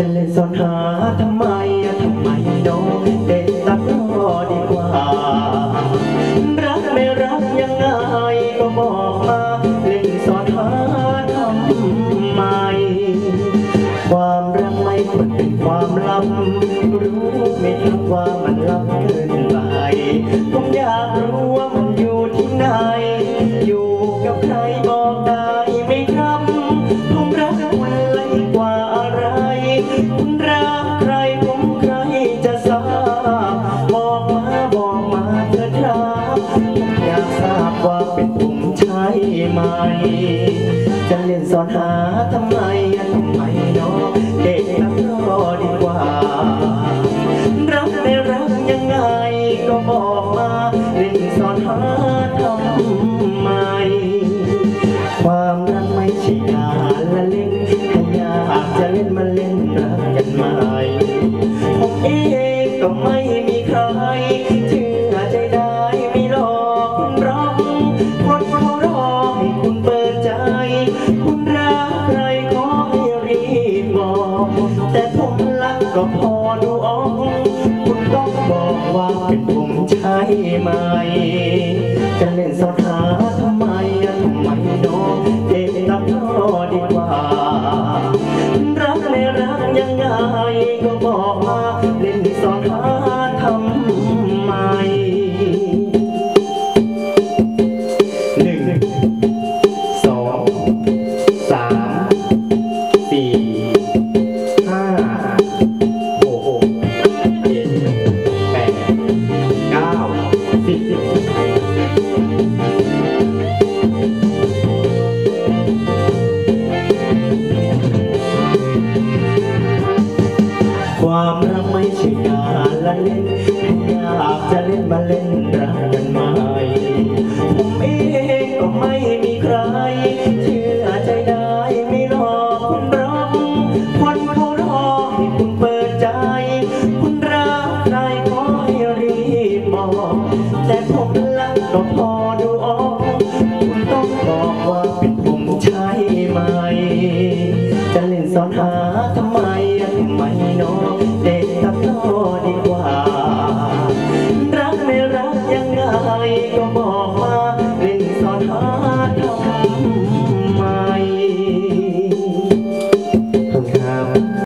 จะเล่นสนหาทำไมทำไมน้องเด็กตัดรอดีกว่า รักไม่รักยังไงก็บอกมาเล่นสนหาทำไม ความรักไม่ควรเป็นความลับ รู้ไม่ทันว่ามันลับเกินไปผมอยากรู้ว่ามันอยู่ที่ไหน อยู่กับใคร ทราบว่าเป็นผมใช่ไหม จะเล่นสอนหาทำไมทำไมเนาะเด็กนักรอดีกว่า รักไม่รักยังไงก็บอกมาเล่นสอนหาทำไม ความรักไม่ใช่การละเล่นแค่อยากจะเล่นมาเล่นรักกันไหมผมเองก็ไม่ แต่ผมรักก็พอดูออกคุณต้องบอกว่าเป็นผมใช่ไหม จะเล่นสถาทำไมทำไมน้องเด็กรับรอดีกว่า รักเลยรักยังไงก็บอกมา ความรักไม่ใช่การละเล่นอยากจะเล่นมาเล่นรักกันไหม่ผมเองก็ไม่มีใคร เชื่อใจได้ไม่หลอกคุณรักคนเขารอให้คุณเปิดใจ คุณรักใครขอให้รีบบอกแต่ผมรักก็พอ ว่าเป็นผมใช่ไหม จะเล่นซ้อนหาทำไมทำไม่น้อง